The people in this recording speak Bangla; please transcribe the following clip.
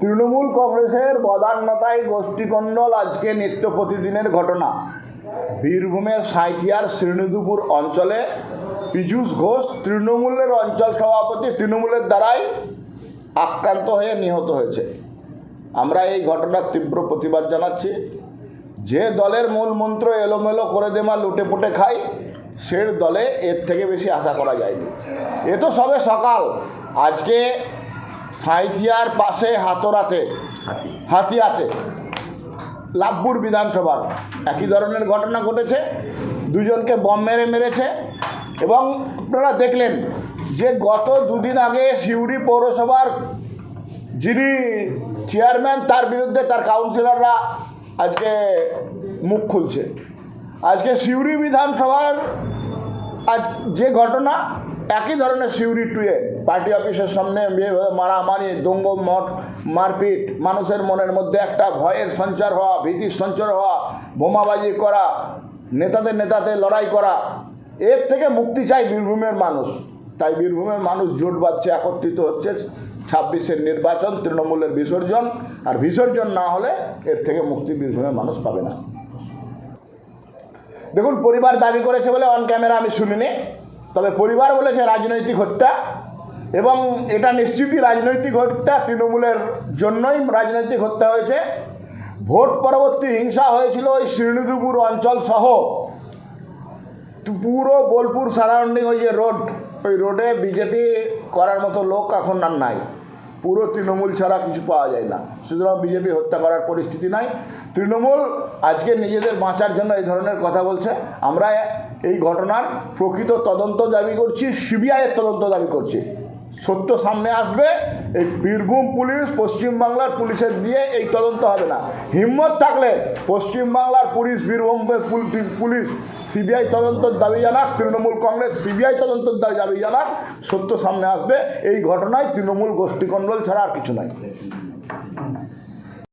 তৃণমূল কংগ্রেসের বদান্যতায় গোষ্ঠীকণ্ডল আজকে নিত্য প্রতিদিনের ঘটনা। বীরভূমের সাঁইথিয়ার শ্রীনিধুপুর অঞ্চলে পীযূষ ঘোষ তৃণমূলের অঞ্চল সভাপতি তৃণমূলের দ্বারাই আক্রান্ত হয়ে নিহত হয়েছে। আমরা এই ঘটনার তীব্র প্রতিবাদ জানাচ্ছি। যে দলের মূল মন্ত্র এলোমেলো করে দেমা লুটে পুটে খাই, সে দলে এর থেকে বেশি আশা করা যায়নি। এ তো সবে সকাল। আজকে সাঁইথিয়ার পাশে হাতরাতে হাতিয়াতে লাভপুর বিধানসভার একই ধরনের ঘটনা ঘটেছে। দুজনকে বম মেরে মেরেছে এবং আপনারা দেখলেন যে গত দুদিন আগে সিউড়ি পৌরসভার যিনি চেয়ারম্যান তার বিরুদ্ধে তার কাউন্সিলররা আজকে মুখ খুলছে। আজকে সিউড়ি বিধানসভার আজ যে ঘটনা একই ধরনের সিউড়ি টুয়ে পার্টি অফিসের সামনে মারামারি দঙ্গ মঠ, মারপিট, মানুষের মনের মধ্যে একটা ভয়ের সঞ্চার হওয়া, ভীতির সঞ্চার হওয়া, বোমাবাজি করা, নেতাদের নেতাদের লড়াই করা, এর থেকে মুক্তি চাই বীরভূমের মানুষ। তাই বীরভূমের মানুষ জোট বাঁধছে, একত্রিত হচ্ছে ছাব্বিশের নির্বাচন, তৃণমূলের বিসর্জন, আর বিসর্জন না হলে এর থেকে মুক্তি বীরভূমের মানুষ পাবে না। দেখুন, পরিবার দাবি করেছে বলে অন ক্যামেরা আমি শুনিনি। তবে পরিবার বলেছে রাজনৈতিক হত্যা এবং এটা নিশ্চিতই রাজনৈতিক হত্যা তৃণমূলের জন্যই রাজনৈতিক হত্যা হয়েছে। ভোট পরবর্তী হিংসা হয়েছিল ওই শ্রীনিধিপুর অঞ্চল সহ। পুরো বোলপুর সারাউন্ডিং ওই যে রোড, ওই রোডে বিজেপি করার মতো লোক এখন আর নাই। পুরো তৃণমূল ছাড়া কিছু পাওয়া যায় না। সুতরাং বিজেপি হত্যা করার পরিস্থিতি নাই। তৃণমূল আজকে নিজেদের বাঁচার জন্য এই ধরনের কথা বলছে। আমরা এই ঘটনার প্রকৃত তদন্ত দাবি করছি সিবিআইয়ের তদন্ত দাবি করছি। সত্য সামনে আসবে, এই বীরভূম পুলিশ পশ্চিমবাংলার পুলিশের দিয়ে এই তদন্ত হবে না। হিম্মত থাকলে পশ্চিমবাংলার পুলিশ বীরভূমের পুল- পুলিশ, সিবিআই তদন্তর দাবি জানাক, তৃণমূল কংগ্রেস, সিবিআই তদন্তর দাবি জানাক, সত্য সামনে আসবে। এই ঘটনায় তৃণমূল গোষ্ঠীকণ্ডল ছাড়া আর কিছু নয়